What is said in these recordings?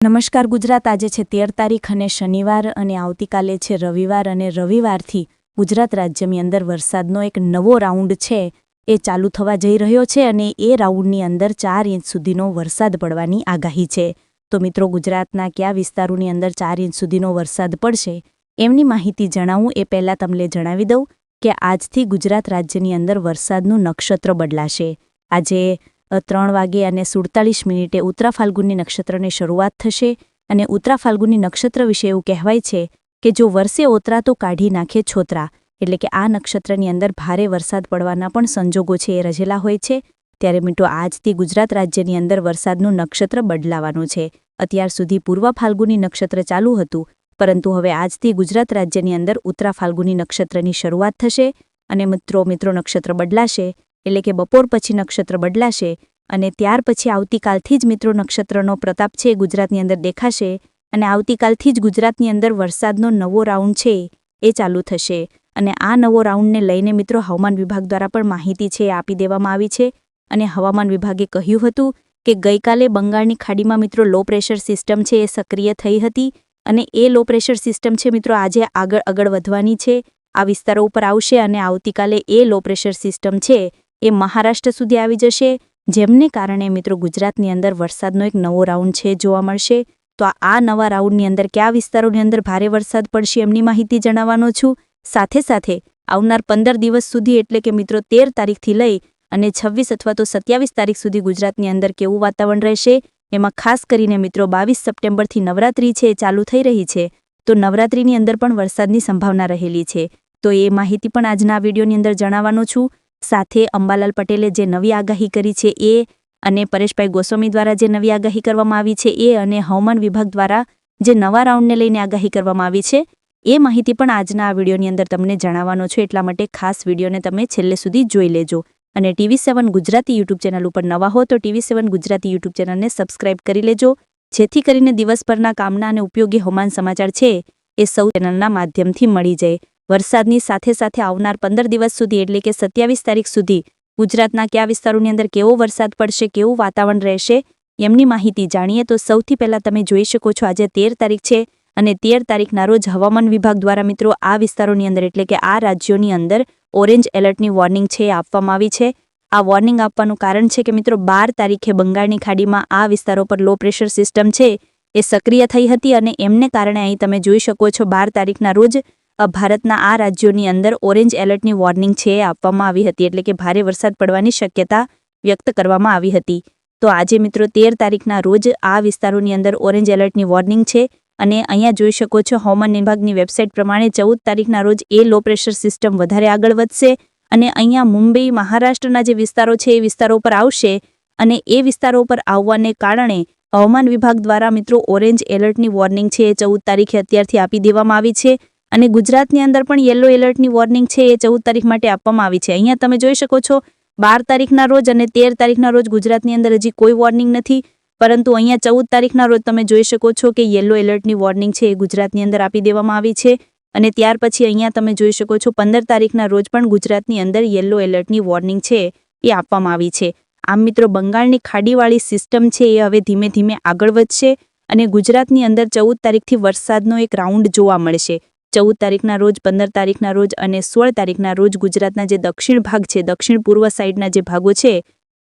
નમસ્કાર ગુજરાત, આજે છે તેર તારીખ અને શનિવાર અને આવતીકાલે છે રવિવાર અને રવિવારથી ગુજરાત રાજ્યની અંદર વરસાદનો એક નવો રાઉન્ડ છે. એ ચાલુ થવા જઈ રહ્યો છે અને એ રાઉન્ડની અંદર ચાર ઇંચ સુધીનો વરસાદ પડવાની આગાહી છે. તો મિત્રો, ગુજરાતના કયા વિસ્તારોની અંદર ચાર ઇંચ સુધીનો વરસાદ પડશે એમની માહિતી જણાવું. એ પહેલાં તમને જણાવી દઉં કે આજથી ગુજરાત રાજ્યની અંદર વરસાદનું નક્ષત્ર બદલાશે. આજે ત્રણ વાગે અને સુડતાલીસ મિનિટે ઉત્તરા ફાલ્ગુનની નક્ષત્રની શરૂઆત થશે અને ઉત્તરા ફાલ્ગુની નક્ષત્ર વિશે એવું કહેવાય છે કે જો વરસે ઓતરા તો કાઢી નાખે છોતરા. એટલે કે આ નક્ષત્રની અંદર ભારે વરસાદ પડવાના પણ સંજોગો છે એ રજેલા હોય છે. ત્યારે મીઠો આજથી ગુજરાત રાજ્યની અંદર વરસાદનું નક્ષત્ર બદલાવાનું છે. અત્યાર સુધી પૂર્વ ફાલ્ગુની નક્ષત્ર ચાલુ હતું, પરંતુ હવે આજથી ગુજરાત રાજ્યની અંદર ઉત્તરા ફાલ્ગુની નક્ષત્રની શરૂઆત થશે અને મિત્રો મિત્રો નક્ષત્ર બદલાશે. એટલે કે બપોર પછી નક્ષત્ર બદલાશે અને ત્યાર પછી આવતીકાલથી જ મિત્રો નક્ષત્રનો પ્રતાપ છે ગુજરાતની અંદર દેખાશે અને આવતીકાલથી જ ગુજરાતની અંદર વરસાદનો નવો રાઉન્ડ છે એ ચાલુ થશે. અને આ નવો રાઉન્ડને લઈને મિત્રો હવામાન વિભાગ દ્વારા પણ માહિતી છે આપી દેવામાં આવી છે. અને હવામાન વિભાગે કહ્યું હતું કે ગઈકાલે બંગાળની ખાડીમાં મિત્રો લો પ્રેશર સિસ્ટમ છે એ સક્રિય થઈ હતી અને એ લો પ્રેશર સિસ્ટમ છે મિત્રો આજે આગળ આગળ વધવાની છે. આ વિસ્તારો ઉપર આવશે અને આવતીકાલે એ લો પ્રેશર સિસ્ટમ છે એ મહારાષ્ટ્ર સુધી આવી જશે. જેમને કારણે મિત્રો ગુજરાતની અંદર વરસાદનો એક નવો રાઉન્ડ છે જોવા મળશે. તો આ- નવા રાઉન્ડની અંદર કયા વિસ્તારોની અંદર ભારે વરસાદ પડશે એમની માહિતી જણાવવાનો છું. સાથે સાથે આવનાર પંદર દિવસ સુધી એટલે કે મિત્રો તેર તારીખથી લઈ અને છવ્વીસ અથવા તો સત્યાવીસ તારીખ સુધી ગુજરાતની અંદર કેવું વાતાવરણ રહેશે? એમાં ખાસ કરીને મિત્રો બાવીસ સપ્ટેમ્બરથી નવરાત્રી છે, ચાલુ થઈ રહી છે. તો નવરાત્રીની અંદર પણ વરસાદની સંભાવના રહેલી છે. તો એ માહિતી પણ આજના વિડીયોની અંદર જણાવવાનો છું. સાથે અંબાલાલ પટેલે જે નવી આગાહી કરી છે એ અને પરેશભાઈ ગોસ્વામી દ્વારા જે નવી આગાહી કરવામાં આવી છે એ અને હવામાન વિભાગ દ્વારા જે નવા રાઉન્ડને લઈને આગાહી કરવામાં આવી છે, એ માહિતી પણ આજના આ વિડીયોની અંદર તમને જણાવવાનો છે. એટલા માટે ખાસ વિડીયોને તમે છેલ્લે સુધી જોઈ લેજો. અને TV seven Gujarati YouTube channel ઉપર નવા હો તો ટીવી સેવન ગુજરાતી યુટ્યુબ ચેનલને સબસ્ક્રાઇબ કરી લેજો. જેથી કરીને દિવસભરના કામના અને ઉપયોગી હવામાન સમાચાર છે એ સૌ ચેનલના માધ્યમથી મળી જાય. વરસાદની સાથે સાથે આવનાર પંદર દિવસ સુધી, એટલે કે સત્યાવીસ તારીખ સુધી, ગુજરાતના કયા વિસ્તારોની અંદર કેવો વરસાદ પડશે, કેવું વાતાવરણ રહેશે, એમની માહિતી જાણીએ તો સૌથી પહેલાં તમે જોઈ શકો છો આજે તેર તારીખ છે અને તેર તારીખના રોજ હવામાન વિભાગ દ્વારા મિત્રો આ વિસ્તારોની અંદર, એટલે કે આ રાજ્યોની અંદર ઓરેન્જ એલર્ટની વોર્નિંગ છે આપવામાં આવી છે. આ વોર્નિંગ આપવાનું કારણ છે કે મિત્રો બાર તારીખે બંગાળની ખાડીમાં આ વિસ્તારો પર લો પ્રેશર સિસ્ટમ છે, એ સક્રિય થઈ હતી અને એમને કારણે અહીં તમે જોઈ શકો છો બાર તારીખના રોજ ભારતના આ રાજ્યોની અંદર ઓરેન્જ એલર્ટની વોર્નિંગ છે એ આપવામાં આવી હતી, એટલે કે ભારે વરસાદ પડવાની શક્યતા વ્યક્ત કરવામાં આવી હતી. તો આજે મિત્રો તેર તારીખના રોજ આ વિસ્તારોની અંદર ઓરેન્જ એલર્ટની વોર્નિંગ છે અને અહીંયા જોઈ શકો છો હવામાન વિભાગની વેબસાઇટ પ્રમાણે ચૌદ તારીખના રોજ એ લો પ્રેશર સિસ્ટમ વધારે આગળ વધશે અને અહીંયા મુંબઈ, મહારાષ્ટ્રના જે વિસ્તારો છે એ વિસ્તારો પર આવશે અને એ વિસ્તારો પર આવવાને કારણે હવામાન વિભાગ દ્વારા મિત્રો ઓરેન્જ એલર્ટની વોર્નિંગ છે એ ચૌદ તારીખે અત્યારથી આપી દેવામાં આવી છે અને ગુજરાતની અંદર પણ યલો એલર્ટની વોર્નિંગ છે એ ચૌદ તારીખ માટે આપવામાં આવી છે. અહીંયા તમે જોઈ શકો છો, બાર તારીખના રોજ અને તેર તારીખના રોજ ગુજરાતની અંદર હજી કોઈ વોર્નિંગ નથી, પરંતુ અહીંયા ચૌદ તારીખના રોજ તમે જોઈ શકો છો કે યલો એલર્ટની વોર્નિંગ છે એ ગુજરાતની અંદર આપી દેવામાં આવી છે. અને ત્યાર પછી અહીંયા તમે જોઈ શકો છો, પંદર તારીખના રોજ પણ ગુજરાતની અંદર યલો એલર્ટની વોર્નિંગ છે એ આપવામાં આવી છે. આમ મિત્રો, બંગાળની ખાડીવાળી સિસ્ટમ છે એ હવે ધીમે ધીમે આગળ વધશે અને ગુજરાતની અંદર ચૌદ તારીખથી વરસાદનો એક રાઉન્ડ જોવા મળશે. ચૌદ તારીખના રોજ, પંદર તારીખના રોજ અને સોળ તારીખના રોજ ગુજરાતના જે દક્ષિણ ભાગ છે, દક્ષિણ પૂર્વ સાઈડના જે ભાગો છે,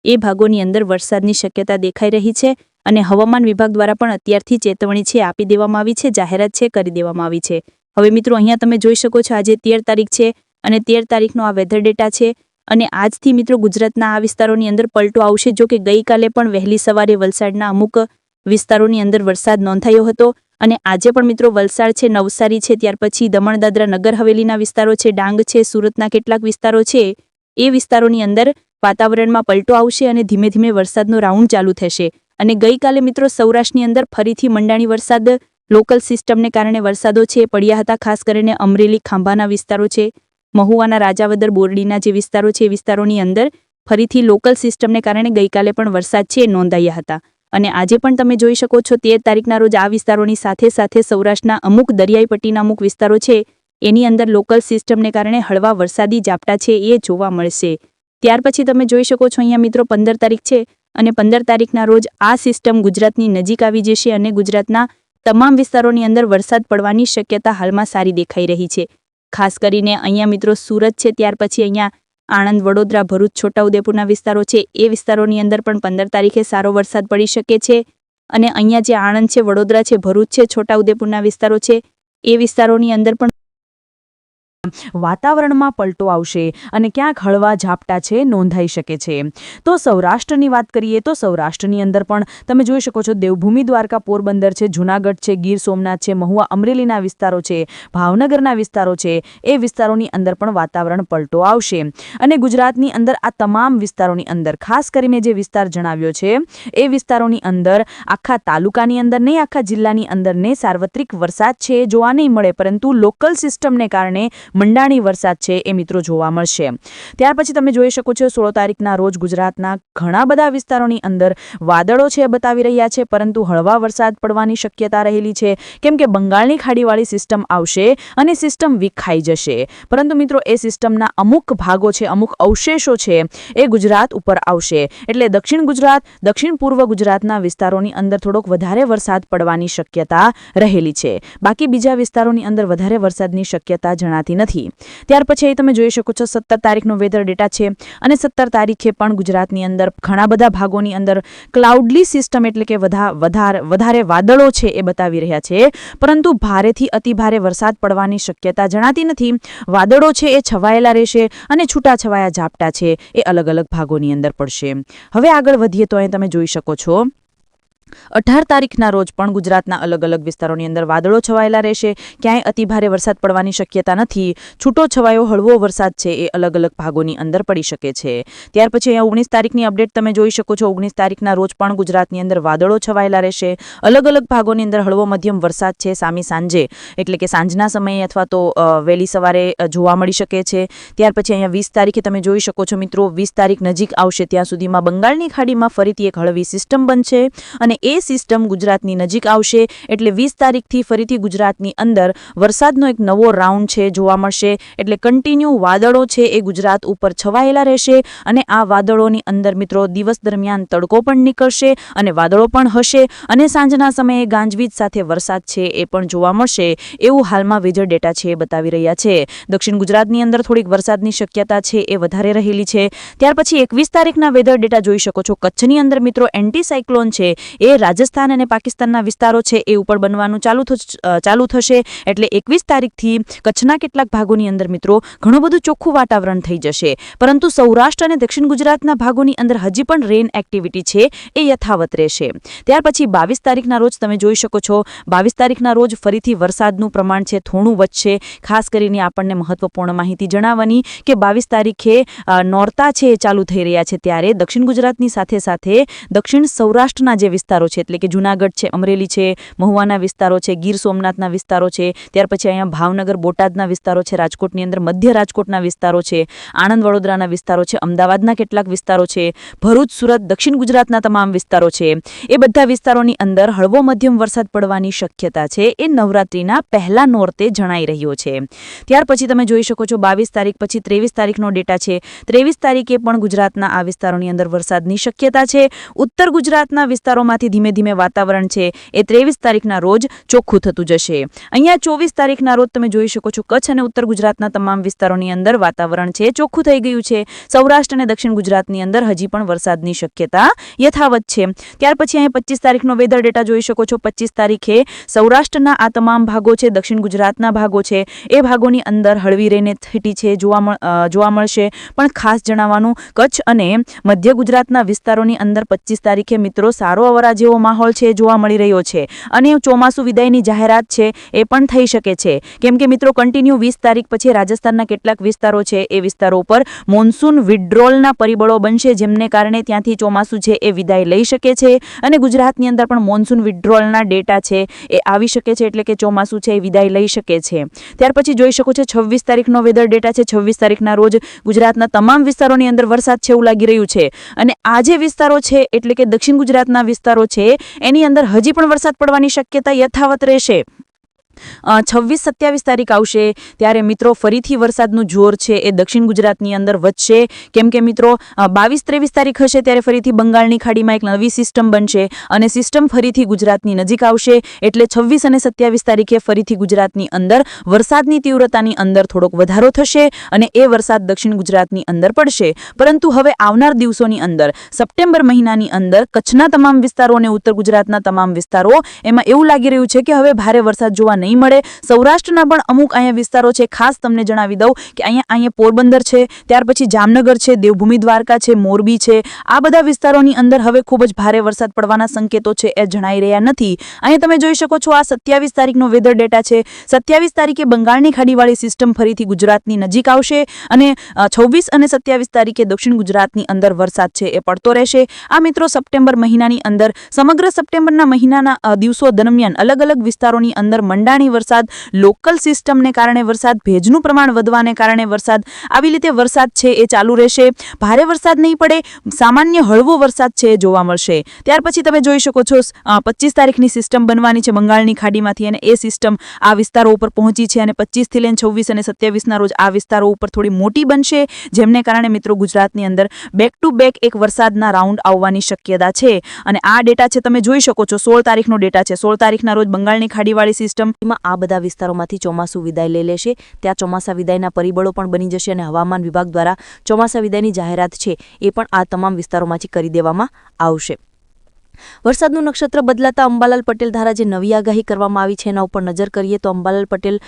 એ ભાગોની અંદર વરસાદની શક્યતા દેખાઈ રહી છે અને હવામાન વિભાગ દ્વારા પણ અત્યારથી ચેતવણી છે આપી દેવામાં આવી છે, જાહેરાત છે, કરી દેવામાં આવી છે. હવે મિત્રો, અહીંયા તમે જોઈ શકો છો આજે તેર તારીખ છે અને તેર તારીખનો આ વેધર ડેટા છે અને આજથી મિત્રો ગુજરાતના આ વિસ્તારોની અંદર પલટો આવશે જો કે ગઈકાલે પણ વહેલી સવારે વલસાડના અમુક વિસ્તારોની અંદર વરસાદ નોંધાયો હતો અને આજે પણ મિત્રો વલસાડ છે, નવસારી છે, ત્યાર પછી દમણ દાદરા નગર હવેલીના વિસ્તારો છે, ડાંગ છે, સુરતના કેટલાક વિસ્તારો છે, એ વિસ્તારોની અંદર વાતાવરણમાં પલટો આવશે અને ધીમે ધીમે વરસાદનો રાઉન્ડ ચાલુ થશે. અને ગઈકાલે મિત્રો સૌરાષ્ટ્રની અંદર ફરીથી મંડાણી વરસાદ, લોકલ સિસ્ટમને કારણે વરસાદો છે, પડ્યા હતા, ખાસ કરીને અમરેલી, ખાંભાના વિસ્તારો છે, મહુવાના રાજાવદર, બોરડીના જે વિસ્તારો છે, એ વિસ્તારોની અંદર ફરીથી લોકલ સિસ્ટમને કારણે ગઈકાલે પણ વરસાદ છે નોંધાયા હતા. અને આજે પણ તમે જોઈ શકો છો તેર તારીખના રોજ આ વિસ્તારોની સાથે સાથે સૌરાષ્ટ્રના અમુક દરિયાઈ પટ્ટીના અમુક વિસ્તારો છે. એની અંદર લોકલ સિસ્ટમને કારણે હળવા વરસાદી ઝાપટા છે એ જોવા મળશે. ત્યાર પછી તમે જોઈ શકો છો અહીંયા મિત્રો પંદર તારીખ છે અને પંદર તારીખના રોજ આ સિસ્ટમ ગુજરાતની નજીક આવી જશે અને ગુજરાતના તમામ વિસ્તારોની અંદર વરસાદ પડવાની શક્યતા હાલમાં સારી દેખાઈ રહી છે. ખાસ કરીને અહીંયા મિત્રો સુરત છે, ત્યાર પછી અહીંયા આણંદ, વડોદરા, ભરૂચ છોટાઉદેપુરના વિસ્તારો છે. એ વિસ્તારોની અંદર પણ પંદર તારીખે સારો વરસાદ પડી શકે છે. અને અહીંયા જે આણંદ છે, વડોદરા છે, ભરૂચ છે છોટાઉદેપુરના વિસ્તારો છે, એ વિસ્તારોની અંદર પણ વાતાવરણમાં પલટો આવશે અને ક્યાંક હળવા ઝાપટા છે, નોંધાઈ શકે છે. તો સૌરાષ્ટ્રની વાત કરીએ તો સૌરાષ્ટ્રની અંદર પણ તમે જોઈ શકો છો, દેવભૂમિ દ્વારકા પોરબંદર છે, જૂનાગઢ છે, ગીર સોમનાથ છે, મહુવા અમરેલીના વિસ્તારો છે, ભાવનગરના વિસ્તારો છે, એ વિસ્તારોની અંદર પણ વાતાવરણ પલટો આવશે. અને ગુજરાતની અંદર આ તમામ વિસ્તારોની અંદર, ખાસ કરીને જે વિસ્તાર જણાવ્યો છે, એ વિસ્તારોની અંદર, આખા તાલુકાની અંદર નહીં, આખા જિલ્લાની અંદર ને સાર્વત્રિક વરસાદ છે, જોવા નહીં મળે, પરંતુ લોકલ સિસ્ટમને કારણે મંડાણી વરસાદ છે એ મિત્રો જોવા મળશે. ત્યાર પછી તમે જોઈ શકો છો, સોળ તારીખના રોજ ગુજરાતના ઘણા બધા વિસ્તારોની અંદર વાદળો છે બતાવી રહ્યા છે, પરંતુ હળવા વરસાદ પડવાની શક્યતા રહેલી છે. કેમ કે બંગાળની ખાડીવાળી સિસ્ટમ આવશે અને સિસ્ટમ વિખાઈ જશે. પરંતુ મિત્રો, એ સિસ્ટમના અમુક ભાગો છે, અમુક અવશેષો છે, એ ગુજરાત ઉપર આવશે. એટલે દક્ષિણ ગુજરાત, દક્ષિણ પૂર્વ ગુજરાતના વિસ્તારોની અંદર થોડોક વધારે વરસાદ પડવાની શક્યતા રહેલી છે. બાકી બીજા વિસ્તારોની અંદર વધારે વરસાદની શક્યતા જણાતી નથી. ત્યાર પછી અહીં તમે જોઈ શકો છો સત્તર તારીખનો વેધર ડેટા છે અને સત્તર તારીખે પણ ગુજરાતની અંદર ઘણા બધા ભાગોની અંદર ક્લાઉડલી સિસ્ટમ એટલે કે વધારે વાદળો છે એ બતાવી રહ્યા છે. પરંતુ ભારેથી અતિભારે વરસાદ પડવાની શક્યતા જણાતી નથી. વાદળો છે એ છવાયેલા રહેશે અને છૂટાછવાયા ઝાપટા છે એ અલગ અલગ ભાગોની અંદર પડશે. હવે આગળ વધીએ તો અહીં તમે જોઈ શકો છો અઢાર તારીખના રોજ પણ ગુજરાતના અલગ અલગ વિસ્તારોની અંદર વાદળો છવાયેલા રહેશે. ક્યાંય અતિભારે વરસાદ પડવાની શક્યતા નથી. છૂટો છવાયો, હળવો વરસાદ છે એ અલગ અલગ ભાગોની અંદર પડી શકે છે. ત્યાર પછી અહીંયા ઓગણીસ તારીખની અપડેટ તમે જોઈ શકો છો. ઓગણીસ તારીખના રોજ પણ ગુજરાતની અંદર વાદળો છવાયેલા રહેશે. અલગ અલગ ભાગોની અંદર હળવો મધ્યમ વરસાદ છે સામી સાંજે. એટલે કે સાંજના સમયે અથવા તો વહેલી સવારે જોવા મળી શકે છે. ત્યાર પછી અહીંયા વીસ તારીખે તમે જોઈ શકો છો મિત્રો, વીસ તારીખ નજીક આવશે. ત્યાં સુધીમાં બંગાળની ખાડીમાં ફરીથી એક હળવી સિસ્ટમ બનશે અને એ સિસ્ટમ ગુજરાતની નજીક આવશે એટલે વીસ તારીખથી ફરીથી ગુજરાતની અંદર વરસાદનો એક નવો રાઉન્ડ છે જોવા મળશે. એટલે કન્ટિન્યુ વાદળો છે એ ગુજરાત ઉપર છવાયેલા રહેશે અને આ વાદળોની અંદર મિત્રો દિવસ દરમિયાન તડકો પણ નીકળશે અને વાદળો પણ હશે અને સાંજના સમયે ગાંજવીજ સાથે વરસાદ છે એ પણ જોવા મળશે એવું હાલમાં વેધર ડેટા છે એ બતાવી રહ્યા છે. દક્ષિણ ગુજરાતની અંદર થોડીક વરસાદની શક્યતા છે એ વધારે રહેલી છે. ત્યાર પછી એકવીસ તારીખના વેધર ડેટા જોઈ શકો છો. કચ્છની અંદર મિત્રો એન્ટી સાયક્લોન છે એ રાજસ્થાન અને પાકિસ્તાનના વિસ્તારો છે એ ઉપર બનવાનું ચાલુ ચાલુ થશે. એટલે એકવીસ તારીખથી કચ્છના કેટલાક ભાગોની અંદર મિત્રો ઘણું બધું ચોખ્ખું વાતાવરણ થઈ જશે. પરંતુ સૌરાષ્ટ્ર અને દક્ષિણ ગુજરાતના ભાગોની અંદર હજી પણ રેન એક્ટિવિટી છે એ યથાવત રહેશે. ત્યાર પછી બાવીસ તારીખના રોજ તમે જોઈ શકો છો, બાવીસ તારીખના રોજ ફરીથી વરસાદનું પ્રમાણ છે થોડું વધશે. ખાસ કરીને આપણને મહત્વપૂર્ણ માહિતી જણાવવાની કે બાવીસ તારીખે નોરતા છે એ ચાલુ થઈ રહ્યા છે ત્યારે દક્ષિણ ગુજરાતની સાથે સાથે દક્ષિણ સૌરાષ્ટ્રના જે વિસ્તારો છે, એટલે કે જૂનાગઢ છે, અમરેલી છે, મહુવાના વિસ્તારો છે, ગીર સોમનાથના વિસ્તારો છે, ત્યાર પછી અહીંયા ભાવનગર, બોટાદના વિસ્તારો છે, રાજકોટની અંદર મધ્ય રાજકોટના વિસ્તારો છે, આણંદ, વડોદરાના વિસ્તારો છે, અમદાવાદના કેટલાક વિસ્તારો છે, ભરૂચ, સુરત, દક્ષિણ ગુજરાતના તમામ વિસ્તારો છે. એ બધા વિસ્તારોની અંદર હળવો મધ્યમ વરસાદ પડવાની શક્યતા છે, એ નવરાત્રિના પહેલા નોરતે જણાઈ રહ્યો છે. ત્યાર પછી તમે જોઈ શકો છો, બાવીસ તારીખ પછી ત્રેવીસ તારીખનો ડેટા છે. ત્રેવીસ તારીખે પણ ગુજરાતના આ વિસ્તારોની અંદર વરસાદની શક્યતા છે. ઉત્તર ગુજરાતના વિસ્તારોમાંથી ધીમે ધીમે વાતાવરણ છે. એ ત્રેવીસ તારીખના રોજ ચોખ્ખું થતું જશે. અહીંયા ચોવીસ તારીખના રોજ તમે જોઈ શકો છો, કચ્છ અને ઉત્તર ગુજરાતના તમામ વિસ્તારોની અંદર વાતાવરણ છે, ચોખ્ખું થઈ ગયું છે. સૌરાષ્ટ્ર અને દક્ષિણ ગુજરાતની અંદર હજી પણ વરસાદની શક્યતા યથાવત છે. ત્યાર પછી અહીંયા પચીસ તારીખનો વેધર ડેટા જોઈ શકો છો. પચીસ તારીખે સૌરાષ્ટ્રના આ તમામ ભાગો છે, દક્ષિણ ગુજરાતના ભાગો છે, એ ભાગોની અંદર હળવી રહીને થીટી છે, જોવા જોવા મળશે. પણ ખાસ જણાવવાનું, કચ્છ અને મધ્ય ગુજરાતના વિસ્તારોની અંદર પચીસ તારીખે મિત્રો સારો અવરા જેવો માહોલ છે, જોવા મળી રહ્યો છે. અને ચોમાસુ વિદાયની જાહેરાત છે, એ પણ થઈ શકે છે. કેમ કે મિત્રો કન્ટિન્યુ વીસ તારીખ પછી રાજસ્થાનના કેટલાક વિસ્તારો છે, એ વિસ્તારો ઉપર મોન્સૂન વિડ્રોલના પરિબળો બનશે, જેમને કારણે ત્યાંથી ચોમાસું છે, એ વિદાય લઈ શકે છે. અને ગુજરાતની અંદર પણ મોન્સૂન વિડ્રોલના ડેટા છે, એ આવી શકે છે, એટલે કે ચોમાસું છે, એ વિદાય લઈ શકે છે. ત્યાર પછી જોઈ શકો છો, છવ્વીસ તારીખનો વેધર ડેટા છે. છવ્વીસ તારીખના રોજ ગુજરાતના તમામ વિસ્તારોની અંદર વરસાદ છે એવું લાગી રહ્યું છે. અને આ જે વિસ્તારો છે, એટલે કે દક્ષિણ ગુજરાતના વિસ્તારો છે. એની અંદર હજી પણ વરસાદ પડવાની શક્યતા યથાવત રહેશે. છવ્વીસ સત્યાવીસ તારીખ આવશે ત્યારે મિત્રો ફરીથી વરસાદનું જોર છે, એ દક્ષિણ ગુજરાતની અંદર વધશે. કેમ કે મિત્રો બાવીસ ત્રેવીસ તારીખ હશે ત્યારે ફરીથી બંગાળની ખાડીમાં એક નવી સિસ્ટમ બનશે અને સિસ્ટમ ફરીથી ગુજરાતની નજીક આવશે. એટલે છવ્વીસ અને સત્યાવીસ તારીખે ફરીથી ગુજરાતની અંદર વરસાદની તીવ્રતાની અંદર થોડોક વધારો થશે અને એ વરસાદ દક્ષિણ ગુજરાતની અંદર પડશે. પરંતુ હવે આવનાર દિવસોની અંદર, સપ્ટેમ્બર મહિનાની અંદર કચ્છના તમામ વિસ્તારો અને ઉત્તર ગુજરાતના તમામ વિસ્તારો, એમાં એવું લાગી રહ્યું છે કે હવે ભારે વરસાદ જોવા નહીં મળે. સૌરાષ્ટ્રના પણ અમુક અહીંયા વિસ્તારો છે. ખાસ તમને જણાવી દઉં કે અહીંયા અહીંયા પોરબંદર છે, ત્યાર પછી જામનગર છે, દેવભૂમિ દ્વારકા છે, મોરબી છે. આ બધા વિસ્તારોની અંદર હવે ખૂબ જ ભારે વરસાદ પડવાના સંકેતો છે એ જણાઈ રહ્યા નથી. અહીંયા તમે જોઈ શકો છો આ સત્યાવીસ તારીખનો વેધર ડેટા છે. સત્યાવીસ તારીખે બંગાળની ખાડીવાળી સિસ્ટમ ફરીથી ગુજરાતની નજીક આવશે અને છવ્વીસ અને સત્યાવીસ તારીખે દક્ષિણ ગુજરાતની અંદર વરસાદ છે એ પડતો રહેશે. આ મિત્રો સપ્ટેમ્બર મહિનાની અંદર, સમગ્ર સપ્ટેમ્બરના મહિનાના દિવસો દરમિયાન અલગ અલગ વિસ્તારોની અંદર મંડાણી વરસાદ લોકલ સિસ્ટમને કારણે વરસાદ, ભેજનું પ્રમાણ વધવાને કારણે વરસાદ, આવી રીતે વરસાદ છે એ ચાલુ રહેશે. ભારે વરસાદ નહીં પડે, સામાન્ય હળવો વરસાદ છે એ જોવા મળશે. ત્યાર પછી તમે જોઈ શકો છો પચીસ તારીખની સિસ્ટમ બનવાની છે બંગાળની ખાડીમાંથી અને એ સિસ્ટમ આ વિસ્તારો ઉપર પહોંચી છે અને પચીસથી લઈને છવ્વીસ અને સત્યાવીસના રોજ આ વિસ્તારો ઉપર થોડી મોટી બનશે, જેમને કારણે મિત્રો ગુજરાતની અંદર બેક ટુ બેક એક વરસાદના રાઉન્ડ આવવાની શક્યતા છે. અને આ ડેટા છે, તમે જોઈ શકો છો, સોળ તારીખનો ડેટા છે. સોળ તારીખના રોજ બંગાળની ખાડીવાળી સિસ્ટમ એમાં આ બધા વિસ્તારોમાંથી ચોમાસું વિદાય લઈ લેશે. ત્યાં ચોમાસા વિદાયના પરિબળો પણ બની જશે અને હવામાન વિભાગ દ્વારા ચોમાસા વિદાયની જાહેરાત છે એ પણ આ તમામ વિસ્તારોમાંથી કરી દેવામાં આવશે. વરસાદનું નક્ષત્ર બદલાતા અંબાલાલ પટેલ દ્વારા જે નવી આગાહી કરવામાં આવી છે એના ઉપર નજર કરીએ તો અંબાલાલ પટેલ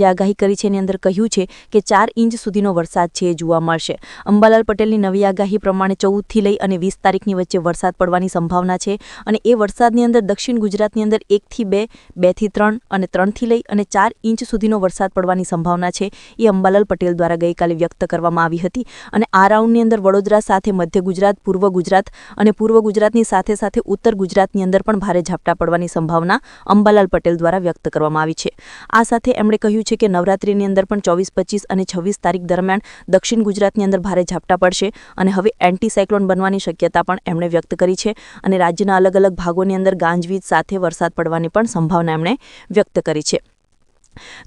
જે આગાહી કરી છે એની અંદર કહ્યું છે કે ચાર ઇંચ સુધીનો વરસાદ છે એ જોવા મળશે. અંબાલાલ પટેલની નવી આગાહી પ્રમાણે ચૌદથી લઈ અને વીસ તારીખની વચ્ચે વરસાદ પડવાની સંભાવના છે અને એ વરસાદની અંદર દક્ષિણ ગુજરાતની અંદર એકથી બે, બેથી ત્રણ અને ત્રણથી લઈ અને ચાર ઇંચ સુધીનો વરસાદ પડવાની સંભાવના છે એ અંબાલાલ પટેલ દ્વારા ગઈકાલે વ્યક્ત કરવામાં આવી હતી. અને આ રાઉન્ડની અંદર વડોદરા સાથે મધ્ય ગુજરાત, પૂર્વ ગુજરાત અને પૂર્વ ગુજરાતની સાથે સાથે ઉત્તર ગુજરાતની અંદર પણ ભારે ઝાપટા પડવાની સંભાવના અંબાલાલ પટેલ દ્વારા વ્યક્ત કરવામાં આવી છે. આ સાથે એમણે કહ્યું છે કે નવરાત્રીની અંદર પણ ચોવીસ, પચીસ અને છવ્વીસ તારીખ દરમિયાન દક્ષિણ ગુજરાતની અંદર ભારે ઝાપટા પડશે અને હવે એન્ટીસાયક્લોન બનવાની શક્યતા પણ એમણે વ્યક્ત કરી છે અને રાજ્યના અલગ અલગ ભાગોની અંદર ગાંજવીજ સાથે વરસાદ પડવાની પણ સંભાવના એમણે વ્યક્ત કરી છે.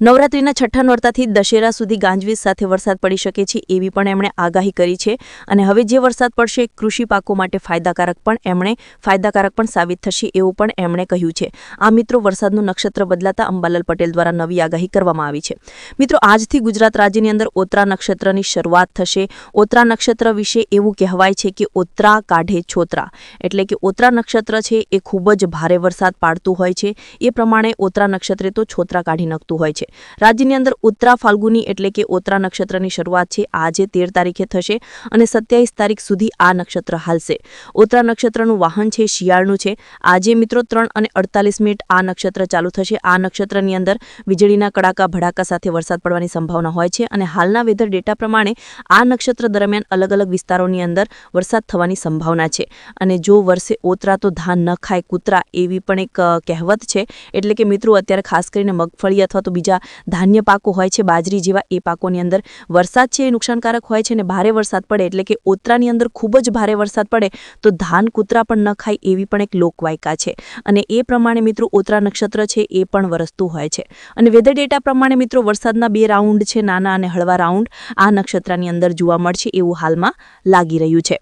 નવરાત્રીના છઠ્ઠા નોરતાથી દશેરા સુધી ગાંજવીજ સાથે વરસાદ પડી શકે છે એવી પણ એમણે આગાહી કરી છે. અને હવે જે વરસાદ પડશે, કૃષિ પાકો માટે ફાયદાકારક પણ એમણે, ફાયદાકારક પણ સાબિત થશે એવું પણ એમણે કહ્યું છે. આ મિત્રો વરસાદનું નક્ષત્ર બદલાતા અંબાલાલ પટેલ દ્વારા નવી આગાહી કરવામાં આવી છે. મિત્રો, આજથી ગુજરાત રાજ્યની અંદર ઓત્રા નક્ષત્રની શરૂઆત થશે. ઓત્રા નક્ષત્ર વિશે એવું કહેવાય છે કે ઓત્રા કાઢે છોતરા. એટલે કે ઓત્રા નક્ષત્ર છે એ ખૂબ જ ભારે વરસાદ પાડતું હોય છે. એ પ્રમાણે ઓત્રા નક્ષત્રે તો છોતરા કાઢી નાખતું હોય છે. રાજ્યની અંદર ઉત્તરા ફાલ્ગુની એટલે કે ઓત્રા નક્ષત્રની શરૂઆત છે. આજે તેર તારીખે થશે અને સત્યાવીસ તારીખ સુધી આ નક્ષત્ર હાલશે. ઓત્રા નક્ષત્રનું વાહન છે, શિયાળનું છે. આજે મિત્રો ત્રણ અને અડતાલીસ મિનિટ આ નક્ષત્ર ચાલુ થશે. આ નક્ષત્રની અંદર વીજળીના કડાકા, ભડાકા સાથે વરસાદ પડવાની સંભાવના હોય છે અને હાલના વેધર ડેટા પ્રમાણે આ નક્ષત્ર દરમિયાન અલગ અલગ વિસ્તારોની અંદર વરસાદ થવાની સંભાવના છે. અને જો વર્ષે ઓતરા તો ધાન ન ખાય કૂતરા એવી પણ એક કહેવત છે. એટલે કે મિત્રો, અત્યારે ખાસ કરીને મગફળી અથવા તો બીજા ધાન્ય પાકો હોય છે બાજરી જેવા એ પાકોની અંદર વરસાદ છે એ નુકસાનકારક હોય છે અને ભારે વરસાદ પડે એટલે કે ઓતરાની અંદર ખૂબ જ ભારે વરસાદ પડે તો ધાન કૂતરા પણ ન ખાય એવી પણ એક લોકવાયકા છે. અને એ પ્રમાણે મિત્રો ઓતરા નક્ષત્ર છે એ પણ વરસતું હોય છે. અને વેધર ડેટા પ્રમાણે મિત્રો વરસાદના બે રાઉન્ડ છે, નાના અને હળવા રાઉન્ડ આ નક્ષત્રની અંદર જોવા મળશે એવું હાલમાં લાગી રહ્યું છે.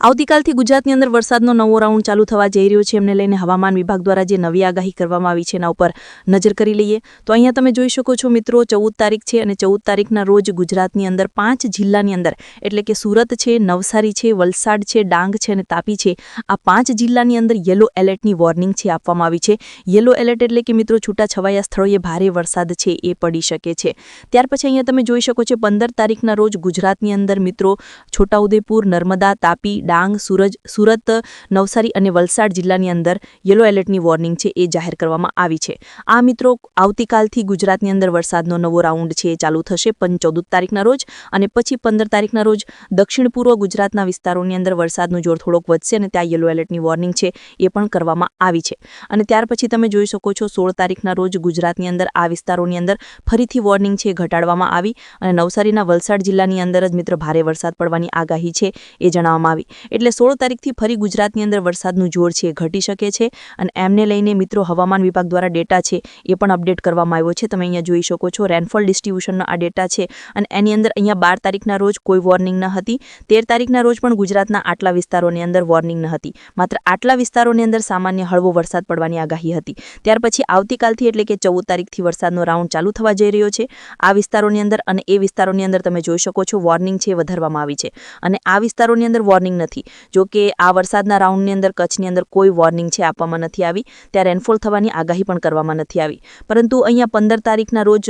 આવતીકાલથી ગુજરાતની અંદર વરસાદનો નવો રાઉન્ડ ચાલુ થવા જઈ રહ્યો છે. એમને લઈને હવામાન વિભાગ દ્વારા જે નવી આગાહી કરવામાં આવી છે, એના ઉપર નજર કરી લઈએ. તો અહીંયા તમે જોઈ શકો છો મિત્રો, ચૌદ તારીખ છે અને ચૌદ તારીખના રોજ ગુજરાતની અંદર પાંચ જિલ્લાની અંદર, એટલે કે સુરત છે, નવસારી છે, વલસાડ છે, ડાંગ છે અને તાપી છે, આ પાંચ જિલ્લાની અંદર યલો એલર્ટની વોર્નિંગ છે આપવામાં આવી છે. યલો એલર્ટ એટલે કે મિત્રો છૂટાછવાયા સ્થળોએ ભારે વરસાદ છે એ પડી શકે છે. ત્યાર પછી અહીંયા તમે જોઈ શકો છો પંદર તારીખના રોજ ગુજરાતની અંદર મિત્રો છોટાઉદેપુર, નર્મદા, તાપી ડાંગ, સુરજ, સુરત, નવસારી અને વલસાડ જિલ્લાની અંદર યલો એલર્ટની વોર્નિંગ છે એ જાહેર કરવામાં આવી છે. આ મિત્રો આવતીકાલથી ગુજરાતની અંદર વરસાદનો નવો રાઉન્ડ છે એ ચાલુ થશે પણ ચૌદ તારીખના રોજ અને પછી પંદર તારીખના રોજ દક્ષિણ પૂર્વ ગુજરાતના વિસ્તારોની અંદર વરસાદનું જોર થોડોક વધશે અને ત્યાં યલો એલર્ટની વોર્નિંગ છે એ પણ કરવામાં આવી છે. અને ત્યાર પછી તમે જોઈ શકો છો સોળ તારીખના રોજ ગુજરાતની અંદર આ વિસ્તારોની અંદર ફરીથી વોર્નિંગ છે ઘટાડવામાં આવી અને નવસારીના વલસાડ જિલ્લાની અંદર જ મિત્ર ભારે વરસાદ પડવાની આગાહી છે એ જણાવવામાં કરવામાં આવી. એટલે સોળ તારીખથી ફરી ગુજરાતની અંદર વરસાદનું જોર છે, ઘટી શકે છે અને એમને લઈને મિત્રો હવામાન વિભાગ દ્વારા ડેટા છે એ પણ અપડેટ કરવામાં આવ્યો છે. તમે અહીંયા જોઈ શકો છો રેનફોલ ડિસ્ટ્રીબ્યુશનનો આ ડેટા છે અને એની અંદર અહીંયા બાર તારીખના રોજ કોઈ વોર્નિંગ ન હતી. તેર તારીખના રોજ પણ ગુજરાતના આટલા વિસ્તારોની અંદર વોર્નિંગ ન હતી. માત્ર આટલા વિસ્તારોની અંદર સામાન્ય હળવો વરસાદ પડવાની આગાહી હતી. ત્યાર પછી આવતીકાલથી એટલે કે ચૌદ તારીખથી વરસાદનો રાઉન્ડ ચાલુ થવા જઈ રહ્યો છે. આ વિસ્તારોની અંદર અને એ વિસ્તારોની અંદર તમે જોઈ શકો છો વોર્નિંગ છે, વધારવામાં આવી છે. અને આ વિસ્તારોની અંદર વોર્નિંગ નથી. જો કે આ વરસાદના રાઉન્ડની અંદર, કચ્છની અંદર કોઈ વોર્નિંગ છે આપવામાં નથી આવી ત્યાં રેનફોલ થવાની આગાહી પણ કરવામાં નથી આવી. પરંતુ અહીંયા પંદર તારીખના રોજ,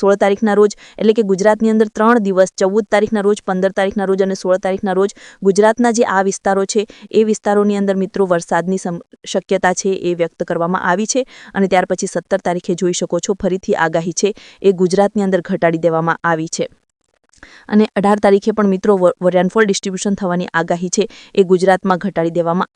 સોળ તારીખના રોજ, એટલે કે ગુજરાતની અંદર ત્રણ દિવસ, ચૌદ તારીખના રોજ, પંદર તારીખના રોજ અને સોળ તારીખના રોજ ગુજરાતના જે આ વિસ્તારો છે, એ વિસ્તારોની અંદર મિત્રો વરસાદની શક્યતા છે એ વ્યક્ત કરવામાં આવી છે અને ત્યાર પછી સત્તર તારીખે જોઈ શકો છો, ફરીથી આગાહી છે, એ ગુજરાતની અંદર ઘટાડી દેવામાં આવી છે. અને અઢાર તારીખે પણ મિત્રો રેનફોલ ડિસ્ટ્રીબ્યુશન થવાની આગાહી છે. એ ગુજરાતમાં ઘટાડી દેવામાં